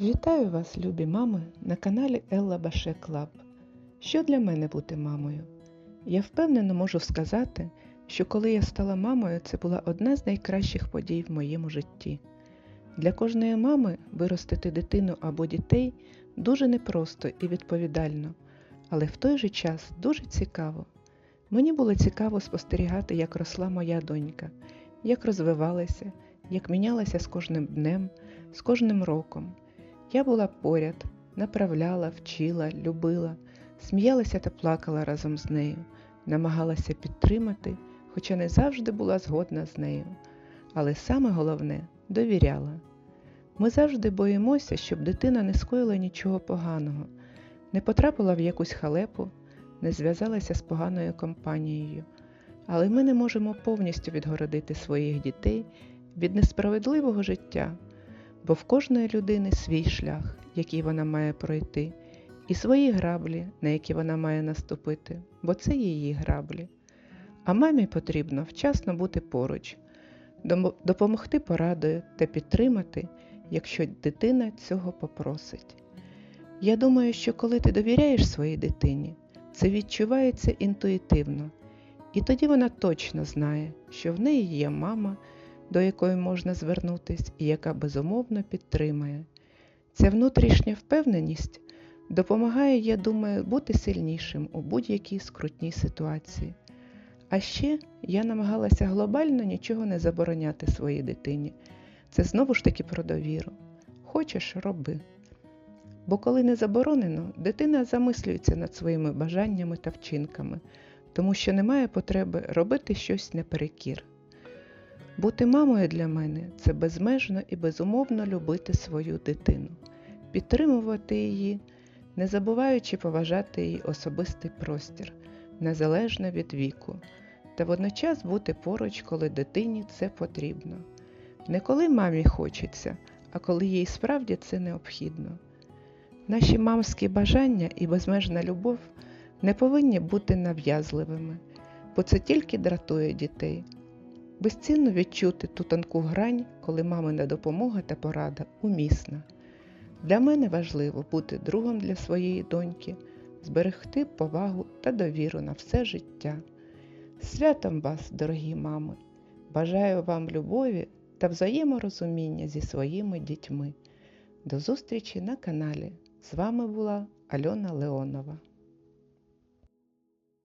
Вітаю вас, любі мами, на каналі Елла Баше Клаб. Що для мене бути мамою? Я впевнено можу сказати, що коли я стала мамою, це була одна з найкращих подій в моєму житті. Для кожної мами виростити дитину або дітей дуже непросто і відповідально, але в той же час дуже цікаво. Мені було цікаво спостерігати, як росла моя донька, як розвивалася, як мінялася з кожним днем, з кожним роком. Я була поряд, направляла, вчила, любила, сміялася та плакала разом з нею, намагалася підтримати, хоча не завжди була згодна з нею. Але саме головне довіряла. Ми завжди боїмося, щоб дитина не скоїла нічого поганого, не потрапила в якусь халепу, не зв'язалася з поганою компанією. Але ми не можемо повністю відгородити своїх дітей від несправедливого життя бо в кожної людини свій шлях, який вона має пройти, і свої граблі, на які вона має наступити, бо це її граблі. А мамі потрібно вчасно бути поруч, допомогти порадою та підтримати, якщо дитина цього попросить. Я думаю, що коли ти довіряєш своїй дитині, це відчувається інтуїтивно, і тоді вона точно знає, що в неї є мама до якої можна звернутися і яка безумовно підтримає. Ця внутрішня впевненість допомагає, я думаю, бути сильнішим у будь-якій скрутній ситуації. А ще я намагалася глобально нічого не забороняти своїй дитині. Це знову ж таки про довіру. Хочеш роби. Бо коли не заборонено, дитина замислюється над своїми бажаннями та вчинками, тому що немає потреби робити щось наперекір. Бути мамою для мене це безмежно і безумовно любити свою дитину, підтримувати її, не забуваючи поважати її особистий простір, незалежно від віку, та водночас бути поруч, коли дитині це потрібно. Не коли мамі хочеться, а коли їй справді це необхідно. Наші мамські бажання і безмежна любов не повинні бути нав'язливими, бо це тільки дратує дітей. Безцінно відчути ту тонку грань, коли мамина допомога та порада умісна. Для мене важливо бути другом для своєї доньки, зберегти повагу та довіру на все життя. Святом вас, дорогі мами! Бажаю вам любові та взаєморозуміння зі своїми дітьми. До зустрічі на каналі. З вами була Альона Леонова.